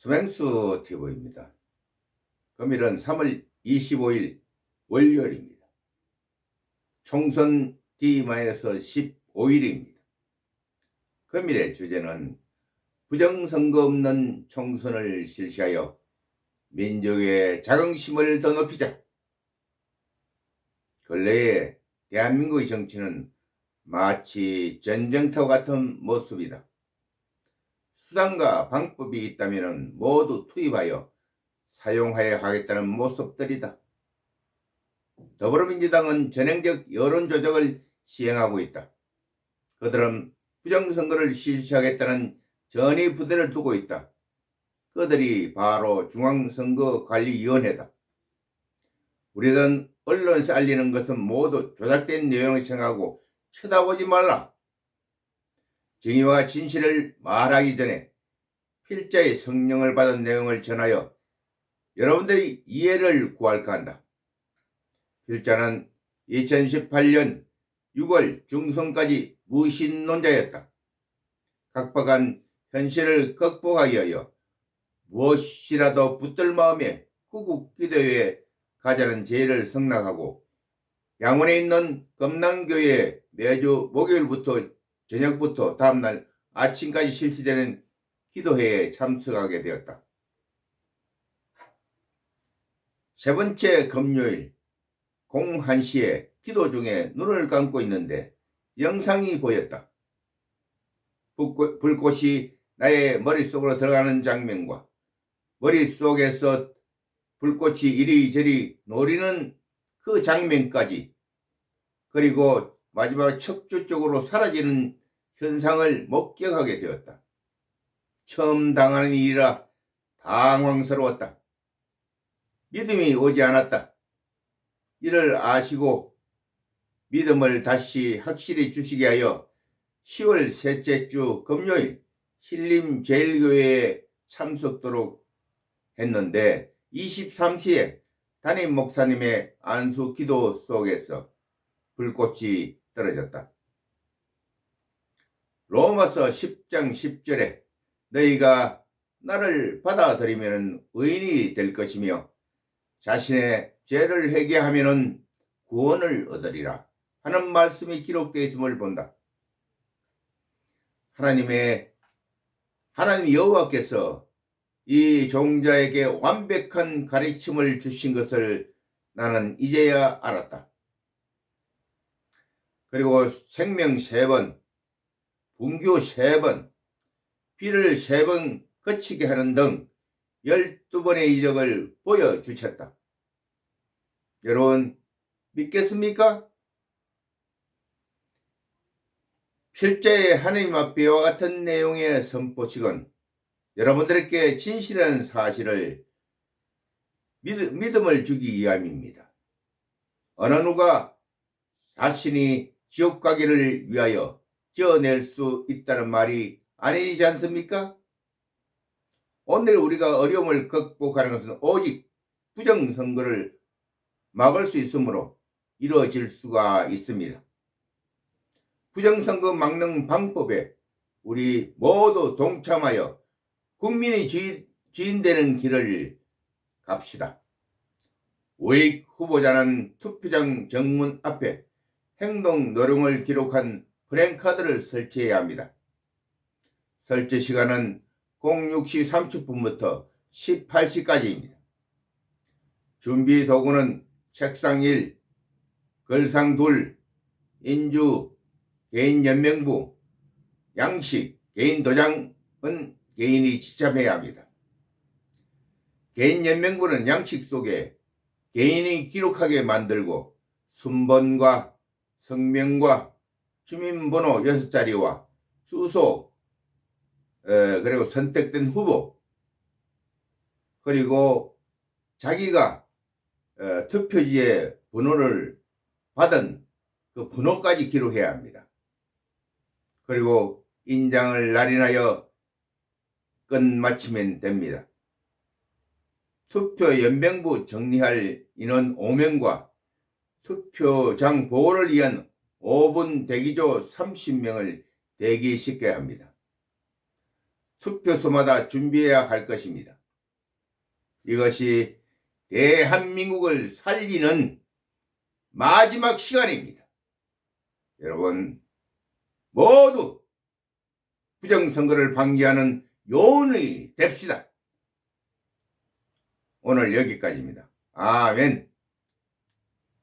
스맹수 TV입니다. 금일은 3월 25일 월요일입니다. 총선 D-15일입니다. 금일의 주제는 부정선거 없는 총선을 실시하여 민족의 자긍심을 더 높이자. 근래에 대한민국의 정치는 마치 전쟁터 같은 모습이다. 수단과 방법이 있다면 모두 투입하여 사용하여 하겠다는 모습들이다. 더불어민주당은 전행적 여론조작을 시행하고 있다. 그들은 부정선거를 실시하겠다는 전의 부대를 두고 있다. 그들이 바로 중앙선거관리위원회다. 우리는 언론에서 알리는 것은 모두 조작된 내용을 생각하고 쳐다보지 말라. 정의와 진실을 말하기 전에 필자의 성령을 받은 내용을 전하여 여러분들이 이해를 구할까 한다. 필자는 2018년 6월 중순까지 무신론자였다. 각박한 현실을 극복하기 위하여 무엇이라도 붙들 마음에 구국 기도에 가자는 제의를 성락하고 양원에 있는 금남교회에 매주 목요일부터 저녁부터 다음날 아침까지 실시되는 기도회에 참석하게 되었다. 세 번째 금요일 공 1시에 기도 중에 눈을 감고 있는데 영상이 보였다. 불꽃- 불꽃이 나의 머릿속으로 들어가는 장면과 머릿속에서 불꽃이 이리저리 노리는 그 장면까지 그리고 마지막 척추 쪽으로 사라지는 현상을 목격하게 되었다. 처음 당하는 일이라 당황스러웠다. 믿음이 오지 않았다. 이를 아시고 믿음을 다시 확실히 주시게 하여 10월 셋째 주 금요일 신림제일교회에 참석도록 했는데 23시에 담임 목사님의 안수 기도 속에서 불꽃이 떨어졌다. 로마서 10장 10절에 너희가 나를 받아들이면 의인이 될 것이며 자신의 죄를 회개하면 구원을 얻으리라 하는 말씀이 기록되어 있음을 본다. 하나님의 하나님 여호와께서 이 종자에게 완벽한 가르침을 주신 것을 나는 이제야 알았다. 그리고 생명 세 번, 분교 세 번, 피를 세 번 거치게 하는 등 열두 번의 이적을 보여주셨다. 여러분, 믿겠습니까? 필자의 하나님 앞에와 같은 내용의 선포식은 여러분들에게 진실한 사실을 믿, 믿음을 주기 위함입니다. 어느 누가 자신이 지옥 가기를 위하여 지어낼 수 있다는 말이 아니지 않습니까? 오늘 우리가 어려움을 극복하는 것은 오직 부정선거를 막을 수 있으므로 이루어질 수가 있습니다. 부정선거 막는 방법에 우리 모두 동참하여 국민이 주인, 주인되는 길을 갑시다. 우익 후보자는 투표장 정문 앞에 행동 노령을 기록한 프랭카드를 설치해야 합니다. 설치 시간은 06시 30분부터 18시까지입니다. 준비 도구는 책상 1, 글상 2, 인주, 개인 연명부, 양식, 개인 도장은 개인이 지참해야 합니다. 개인 연명부는 양식 속에 개인이 기록하게 만들고 순번과 성명과 주민번호 6자리와 주소 에, 그리고 선택된 후보 그리고 자기가 에, 투표지에 번호를 받은 그 번호까지 기록해야 합니다. 그리고 인장을 날인하여 끝 마치면 됩니다. 투표 연명부 정리할 인원 5명과 투표장 보호를 위한 5분 대기조 30명을 대기시켜야 합니다. 투표소마다 준비해야 할 것입니다. 이것이 대한민국을 살리는 마지막 시간입니다. 여러분, 모두 부정선거를 방지하는 요원이 됩시다. 오늘 여기까지입니다. 아멘.